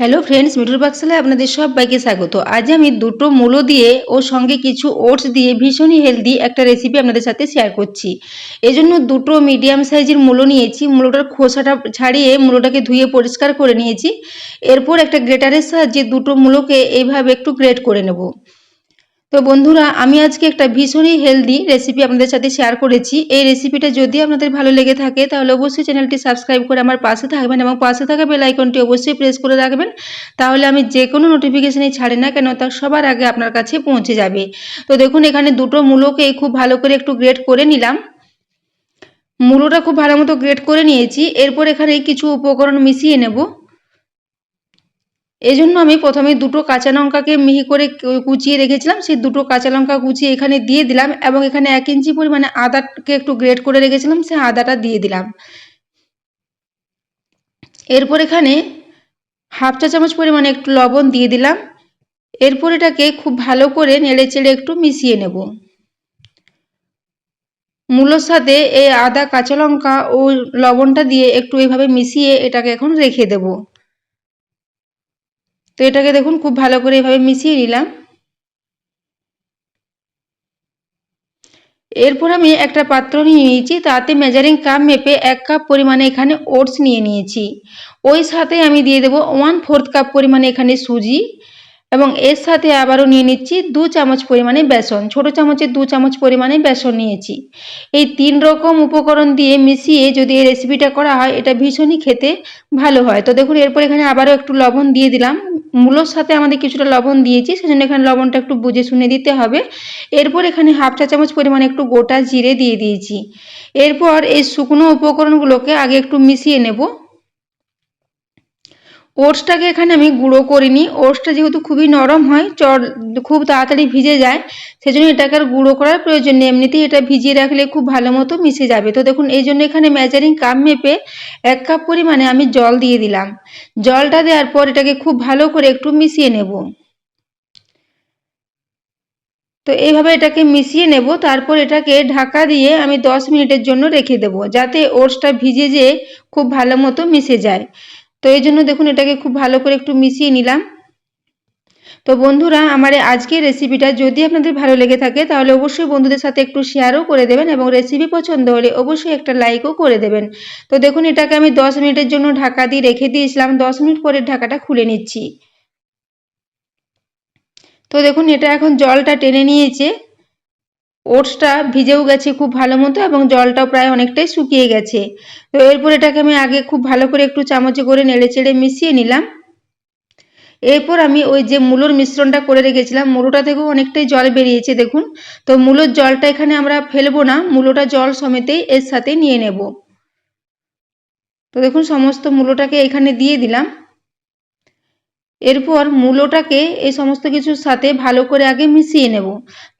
Hello friends মিটুর বাক্সালে আপনাদের সবাইকে স্বাগত। আজ আমি দুটো মূলো দিয়ে ও সঙ্গে কিছু ওটস দিয়ে ভীষণই হেলদি একটা রেসিপি আপনাদের সাথে শেয়ার করছি। এজন্য দুটো মিডিয়াম সাইজের মূলো নিয়েছি। মূলোটার খোসাটা ছাড়িয়ে মূলোটাকে ধুয়ে পরিষ্কার করে নিয়েছি। এরপর একটা গ্রেটারের সাহায্যে দুটো মূলোকে এইভাবে একটু গ্রেট করে নেব। তো বন্ধুরা, আমি আজকে একটা ভীষণই হেলদি রেসিপি আপনাদের সাথে শেয়ার করেছি। এই রেসিপিটা যদি আপনাদের ভালো লেগে থাকে, তাহলে অবশ্যই চ্যানেলটি সাবস্ক্রাইব করে আমার পাশে থাকবেন এবং পাশে থাকা বেল আইকনটি অবশ্যই প্রেস করে রাখবেন। তাহলে আমি যে কোনো নোটিফিকেশানই ছাড়ি না কেন, তা সবার আগে আপনার কাছে পৌঁছে যাবে। তো দেখুন, এখানে দুটো মূলোকে খুব ভালো করে একটু গ্রেট করে নিলাম। মূলোটা খুব ভালো মতো গ্রেট করে নিয়েছি। এরপর এখানে কিছু উপকরণ মিশিয়ে নেব। এই জন্য আমি প্রথমে দুটো কাঁচা লঙ্কাকে মিহি করে কুচিয়ে রেখেছিলাম। সেই দুটো কাঁচা লঙ্কা কুচিয়ে এখানে দিয়ে দিলাম এবং এখানে এক ইঞ্চি পরিমাণে আদাকে একটু গ্রেট করে রেখেছিলাম। সেই আদাটা দিয়ে দিলাম। এরপর এখানে হাফ চা চামচ পরিমাণে একটু লবণ দিয়ে দিলাম। এরপর এটাকে খুব ভালো করে নেড়ে চেড়ে একটু মিশিয়ে নেব। মূলোর সাথে এই আদা, কাঁচা লঙ্কা ও লবণটা দিয়ে একটু এইভাবে মিশিয়ে এটাকে এখন রেখে দেবো। তো এটাকে দেখুন খুব ভালো করে এভাবে মিশিয়ে নিলাম। এরপর আমি একটা পাত্র নিয়ে নিয়েছি, তাতে মেজারিং কাপ মেপে এক কাপ পরিমাণে এখানে ওটস নিয়ে নিয়েছি। ওই সাথে আমি দিয়ে দেবো ওয়ান ফোর্থ কাপ পরিমাণে এখানে সুজি। এবং এর সাথে আবারও নিয়ে নিচ্ছি দু চামচ পরিমাণে বেসন, ছোট চামচের দু চামচ পরিমাণে বেসন নিয়েছি। এই তিন রকম উপকরণ দিয়ে মিশিয়ে যদি এই রেসিপিটা করা হয়, এটা ভীষণই খেতে ভালো হয়। তো দেখুন, এরপর এখানে আবারও একটু লবণ দিয়ে দিলাম। মূলোর সাথে আমাদের কিছুটা লবণ দিয়েছি, সেজন্য এখানে লবণটা একটু বুঝে শুনে দিতে হবে। এরপর এখানে হাফ চা চামচ পরিমাণে একটু গোটা জিরে দিয়ে দিয়েছি। এরপর এই শুকনো উপকরণগুলোকে আগে একটু মিশিয়ে নেব। ওটসটাকে এখানে আমি গুঁড়ো করিনি। ওটসটা যেহেতু খুবই নরম হয় চট খুব তাড়াতাড়ি ভিজে যায়, সেজন্য এটাকে আর গুঁড়ো করার প্রয়োজন নেই। এমনিতেই এটা ভিজিয়ে রাখলে খুব ভালো মতো মিশে যাবে। তো দেখুন, এই জন্য এখানে মেজারিং কাপ মেপে এক কাপ পরিমাণে আমি জল দিয়ে দিলাম। জলটা দেওয়ার পর এটাকে খুব ভালো করে একটু মিশিয়ে নেব। তো এইভাবে এটাকে মিশিয়ে নেব। তারপর এটাকে ঢাকা দিয়ে আমি দশ মিনিটের জন্য রেখে দেব, যাতে ওটসটা ভিজে যেয়ে খুব ভালো মতো মিশে যায়। তো এই জন্য দেখুন এটাকে খুব ভালো করে একটু মিশিয়ে নিলাম। তো বন্ধুরা, আমার আজকের রেসিপিটা যদি আপনাদের ভালো লেগে থাকে, তাহলে অবশ্যই বন্ধুদের সাথে একটু শেয়ারও করে দেবেন এবং রেসিপি পছন্দ হলে অবশ্যই একটা লাইকও করে দেবেন। তো দেখুন, এটাকে আমি দশ মিনিটের জন্য ঢাকা দিয়ে রেখে দিয়েছিলাম। দশ মিনিট পরে ঢাকাটা খুলে নিচ্ছি। তো দেখুন, এটা এখন জলটা টেনে নিয়েছে। ওটসটা ভিজেও গেছে খুব ভালো মতো এবং জলটাও প্রায় অনেকটাই শুকিয়ে গেছে। তো এরপর এটাকে আমি আগে খুব ভালো করে একটু চামচে করে নেড়ে চেড়ে মিশিয়ে নিলাম। এরপর আমি ওই যে মূলোর মিশ্রণটা করে রেখেছিলাম, মূলোটা থেকেও অনেকটাই জল বেরিয়েছে দেখুন। তো মূলোর জলটা এখানে আমরা ফেলব না, মূলোটা জল সমেতেই এর সাথে নিয়ে নেব। তো দেখুন, সমস্ত মূলোটাকে এখানে দিয়ে দিলাম। এরপর মূলোটাকে এই সমস্ত কিছুর সাথে ভালো করে আগে মিশিয়ে নেব।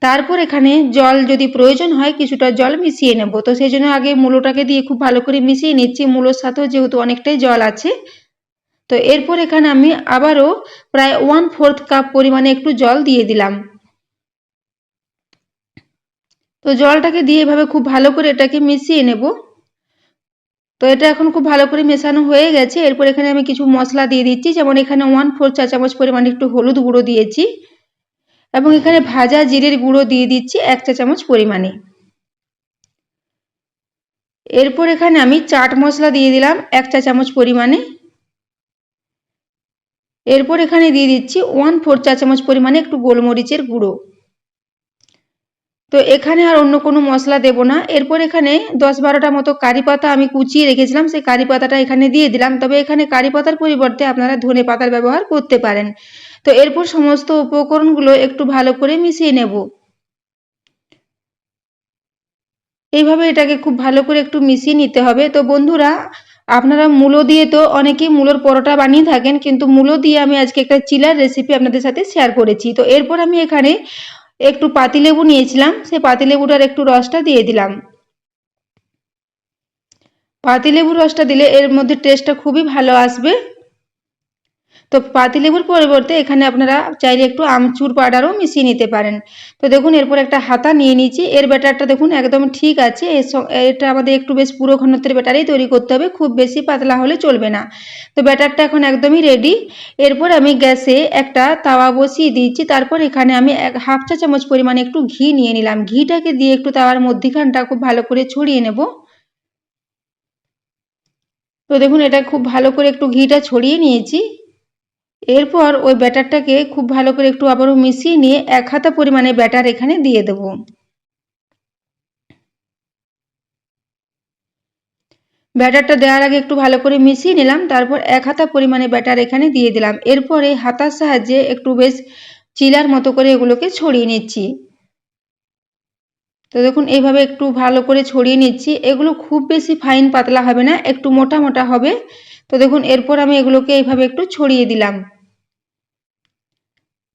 তারপর এখানে জল যদি প্রয়োজন হয়, কিছুটা জল মিশিয়ে নেব। তো সেই জন্য আগে মূলোটাকে দিয়ে খুব ভালো করে মিশিয়ে নিচ্ছি। মূলোর সাথেও যেহেতু অনেকটাই জল আছে। তো এরপর এখানে আমি আবারও প্রায় ওয়ান ফোর্থ কাপ পরিমাণে একটু জল দিয়ে দিলাম। তো জলটাকে দিয়ে এভাবে খুব ভালো করে এটাকে মিশিয়ে নেব। তো এটা এখন খুব ভালো করে মেশানো হয়ে গেছে। এরপর এখানে আমি কিছু মশলা দিয়ে দিচ্ছি। যেমন এখানে ওয়ান ফোর চা চামচ পরিমাণে একটু হলুদ গুঁড়ো দিয়েছি। এবং এখানে ভাজা জিরের গুঁড়ো দিয়ে দিচ্ছি এক চা চামচ পরিমাণে। এরপর এখানে আমি চাট মশলা দিয়ে দিলাম এক চা চামচ পরিমাণে। এরপর এখানে দিয়ে দিচ্ছি ওয়ান ফোর চা চামচ পরিমাণে একটু গোলমরিচের গুঁড়ো। তো এখানে আর অন্য কোনো মশলা দেব না। এরপর এখানে দশ বারোটা মতো কারি পাতা আমি কুচিয়ে রেখেছিলাম। সেই কারি পাতাটা এখানে দিয়ে দিলাম। তবে এখানে কারি পাতার পরিবর্তে আপনারা ধনে পাতার ব্যবহার করতে পারেন। তো এরপর সমস্ত উপকরণগুলো একটু ভালো করে মিশিয়ে নেব। এইভাবে এটাকে খুব ভালো করে একটু মিশিয়ে নিতে হবে। তো বন্ধুরা, আপনারা মূলো দিয়ে তো অনেকেই মূলোর পরোটা বানিয়ে থাকেন, কিন্তু মূলো দিয়ে আমি আজকে একটা চিলার রেসিপি আপনাদের সাথে শেয়ার করেছি। তো এরপর আমি এখানে একটু পাতিলেবু নিয়েছিলাম সেই পাতিলেবুটার একটু রসটা দিয়ে দিলাম। পাতিলেবুর রসটা দিলে এর মধ্যে টেস্টটা খুবই ভালো আসবে। তো পাতিলেবুর পরিবর্তে এখানে আপনারা চাইলে একটু আমচুর পাউডারও মিশিয়ে নিতে পারেন। তো দেখুন, এরপর একটা হাতা নিয়ে নিয়েছি। এর ব্যাটারটা দেখুন একদম ঠিক আছে। এটা আমাদের একটু বেশ পুরো ঘনত্বের ব্যাটারই তৈরি করতে হবে। খুব বেশি পাতলা হলে চলবে না। তো ব্যাটারটা এখন একদমই রেডি এরপর আমি গ্যাসে একটা তাওয়া বসিয়ে দিয়েছি। তারপর এখানে আমি এক হাফ চা চামচ পরিমাণে একটু ঘি নিয়ে নিলাম। ঘিটাকে দিয়ে একটু তাওয়ার মধ্যিখানটা খুব ভালো করে ছড়িয়ে নেব। তো দেখুন, এটা খুব ভালো করে একটু ঘিটা ছড়িয়ে নিয়েছি। এরপর ওই ব্যাটারটাকে খুব ভালো করে একটু আবারও মিশিয়ে নিয়ে এক হাতা পরিমাণে ব্যাটার এখানে দিয়ে দেব। ব্যাটারটা দেওয়ার আগে একটু ভালো করে মিশিয়ে নিলাম, তারপর এক হাতা পরিমাণে ব্যাটার এখানে দিয়ে দিলাম। এরপরে হাতার সাহায্যে একটু বেশ চিলার মতো করে এগুলোকে ছড়িয়ে নিচ্ছি। তো দেখুন এইভাবে একটু ভালো করে ছড়িয়ে নিচ্ছি। এগুলো খুব বেশি ফাইন পাতলা হবে না, একটু মোটা মোটা হবে। তো দেখুন, এরপর আমি এগুলোকে এইভাবে একটু ছড়িয়ে দিলাম।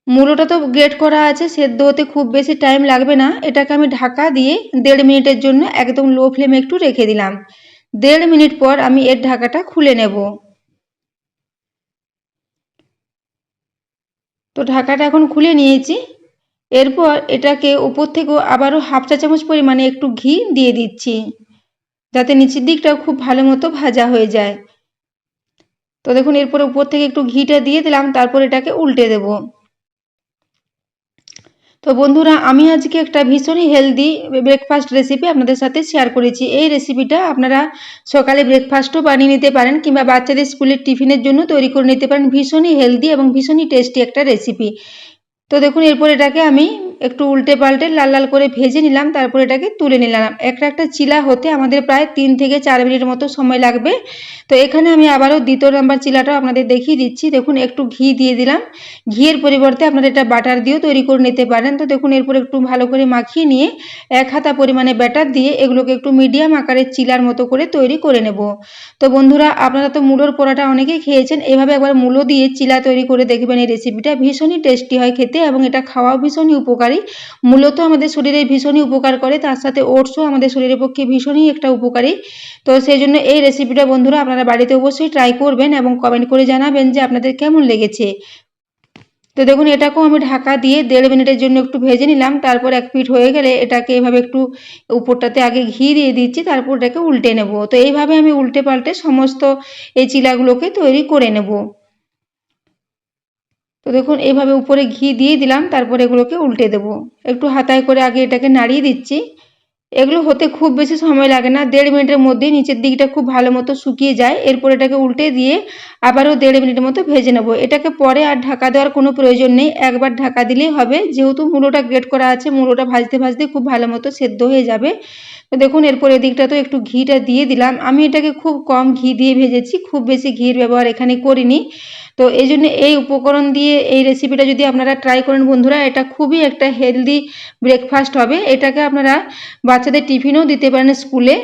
মূলোটা তো গ্রেট করা আছে, সেদ্ধ হতে খুব বেশি টাইম লাগবে না। এটাকে আমি ঢাকা দিয়ে দেড় মিনিটের জন্য একদম লো ফ্লেমে একটু রেখে দিলাম। দেড় মিনিট পর আমি এর ঢাকাটা খুলে নেব। তো ঢাকাটা এখন খুলে নিয়েছি। এরপর এটাকে উপর থেকেও আবারও হাফ চা চামচ পরিমাণে একটু ঘি দিয়ে দিচ্ছি, যাতে নিচের দিকটাও খুব ভালো মতো ভাজা হয়ে যায়। তো দেখুন, এরপর উপর থেকে একটু ঘিটা দিয়ে দিলাম, তারপর এটাকে উল্টে দেব। তো বন্ধুরা, আমি আজকে একটা ভীষণই হেলদি ব্রেকফাস্ট রেসিপি আপনাদের সাথে শেয়ার করেছি। এই রেসিপিটা আপনারা সকালে ব্রেকফাস্টও বানিয়ে নিতে পারেন কিংবা বাচ্চাদের স্কুলের টিফিনের জন্য তৈরি করে নিতে পারেন। ভীষণই হেলদি এবং ভীষণই টেস্টি একটা রেসিপি তো দেখুন, এরপর এটাকে আমি একটু উল্টে পাল্টে লাল লাল করে ভেজে নিলাম, তারপর এটাকে তুলে নিলাম। একটা একটা চিলা হতে আমাদের প্রায় তিন থেকে চার মিনিট মতো সময় লাগবে। তো এখানে আমি আবারও দ্বিতীয় নাম্বার চিলাটাও আপনাদের দেখিয়ে দিচ্ছি। দেখুন, একটু ঘি দিয়ে দিলাম। ঘিয়ের পরিবর্তে আপনারা এটা বাটার দিয়েও তৈরি করে নিতে পারেন। তো দেখুন, এরপর একটু ভালো করে মাখিয়ে নিয়ে এক হাতা পরিমাণে ব্যাটার দিয়ে এগুলোকে একটু মিডিয়াম আকারের চিলার মতো করে তৈরি করে নেব। তো বন্ধুরা, আপনারা তো মূলোর পোড়াটা অনেকেই খেয়েছেন। এভাবে একবার মূলো দিয়ে চিলা তৈরি করে দেখবেন এই রেসিপিটা ভীষণই টেস্টি হয় খেতে এবং এটা খাওয়াও ভীষণই উপকারী। মূলত আমাদের শরীরে ভীষণই উপকার করে, তার সাথে ওটসও আমাদের শরীরের পক্ষে ভীষণই একটা উপকারী। তো সেই জন্য এই রেসিপিটা বন্ধুরা আপনারা বাড়িতে অবশ্যই ট্রাই করবেন এবং কমেন্ট করে জানাবেন যে আপনাদের কেমন লেগেছে। তো দেখুন, এটাকেও আমি ঢাকা দিয়ে দেড় মিনিটের জন্য একটু ভেজে নিলাম, তারপর এক পিঠ হয়ে গেলে এটাকে এভাবে একটু উপরটাতে আগে ঘি দিয়ে দিচ্ছি, তারপর এটাকে উল্টে নেব। তো এইভাবে আমি উল্টে পাল্টে সমস্ত এই চিলাগুলোকে তৈরি করে নেব। তো দেখুন এইভাবে উপরে ঘি দিয়ে দিলাম, তারপর এগুলোকে উল্টে দেব। একটু হাতায় করে আগে এটাকে নাড়িয়ে দিচ্ছি। এগুলো হতে খুব বেশি সময় লাগে না, দেড় মিনিটের মধ্যে নিচের দিকটা খুব ভালো মতো শুকিয়ে যায়। এরপর এটাকে উল্টে দিয়ে আবারও দেড় মিনিটের মতো ভেজে নেব। এটাকে পরে আর ঢাকা দেওয়ার কোনো প্রয়োজন নেই, একবার ঢাকা দিলেই হবে। যেহেতু মূলোটা গ্রেট করা আছে মূলোটা ভাজতে ভাজতে খুব ভালো মতো সেদ্ধ হয়ে যাবে। তো দেখুন, এরপর এদিকটা তো একটু ঘিটা দিয়ে দিলাম। আমি এটাকে খুব কম ঘি দিয়ে ভেজেছি, খুব বেশি ঘির ব্যবহার এখানে করিনি। তো এই জন্য এই উপকরণ দিয়ে এই রেসিপিটা যদি আপনারা ট্রাই করেন বন্ধুরা, এটা খুবই একটা হেলদি ব্রেকফাস্ট হবে। এটাকে আপনারা বাচ্চাদের টিফিনও দিতে পারেন স্কুলে।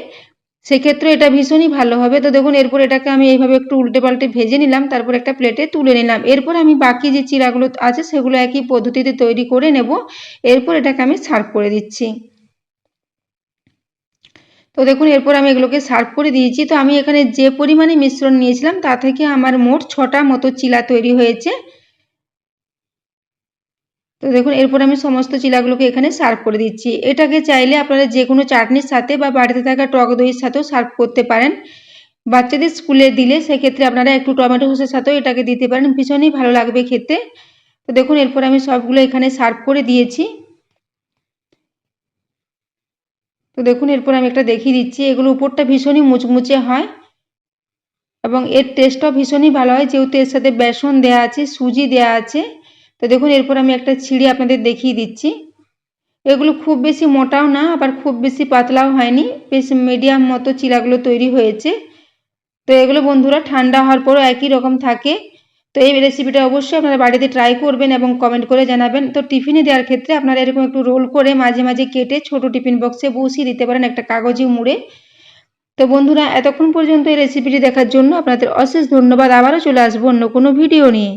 সেক্ষেত্রে এটা ভীষণই ভালো হবে। তো দেখুন, এরপর এটাকে আমি এইভাবে একটু উল্টে পাল্টে ভেজে নিলাম, তারপর একটা প্লেটে তুলে নিলাম। এরপর আমি বাকি যে চিরাগুলো আছে, সেগুলো একই পদ্ধতিতে তৈরি করে নেব। এরপর এটাকে আমি সার্ভ করে দিচ্ছি। তো দেখুন, এরপর আমি এগুলোকে সার্ভ করে দিয়েছি। তো আমি এখানে যে পরিমাণে মিশ্রণ নিয়েছিলাম, তা থেকে আমার মোট ছটা মতো চিলা তৈরি হয়েছে। তো দেখুন, এরপর আমি সমস্ত চিলাগুলোকে এখানে সার্ভ করে দিচ্ছি। এটাকে চাইলে আপনারা যে কোনো চাটনির সাথে বা বাড়িতে থাকা টক দইয়ের সাথেও সার্ভ করতে পারেন। বাচ্চাদের স্কুলে দিলে সেক্ষেত্রে আপনারা একটু টমেটো সসের সাথেও এটাকে দিতে পারেন। ভীষণই ভালো লাগবে খেতে। তো দেখুন, এরপর আমি সবগুলো এখানে সার্ভ করে দিয়েছি। তো দেখুন, এরপর আমি একটা দেখিয়ে দিচ্ছি। এগুলো উপরটা ভীষণই মুচমুচে হয় এবং এর টেস্টটাও ভীষণই ভালো হয়। যেহেতু এর সাথে বেসন দেওয়া আছে, সুজি দেওয়া আছে, তো দেখুন, এরপর আমি একটা ছিঁড়ে আপনাদের দেখিয়ে দিচ্ছি। এগুলো খুব বেশি মোটাও না, আবার খুব বেশি পাতলাও হয়নি। বেশ মিডিয়াম মতো চিলাগুলো তৈরি হয়েছে। তো এগুলো বন্ধুরা ঠান্ডা হওয়ার পরও একই রকম থাকে। তো এই রেসিপিটা অবশ্যই আপনারা বাড়িতে ট্রাই করবেন এবং কমেন্ট করে জানাবেন। তো টিফিনে দেওয়ার ক্ষেত্রে আপনারা এরকম একটু রোল করে মাঝে মাঝে কেটে ছোট টিফিন বক্সে বসিয়ে দিতে পারেন একটা কাগজে মুড়ে তো বন্ধুরা, এতক্ষণ পর্যন্ত এই রেসিপিটি দেখার জন্য আপনাদের অশেষ ধন্যবাদ। আবারও চলে আসব অন্য কোনো ভিডিও নিয়ে।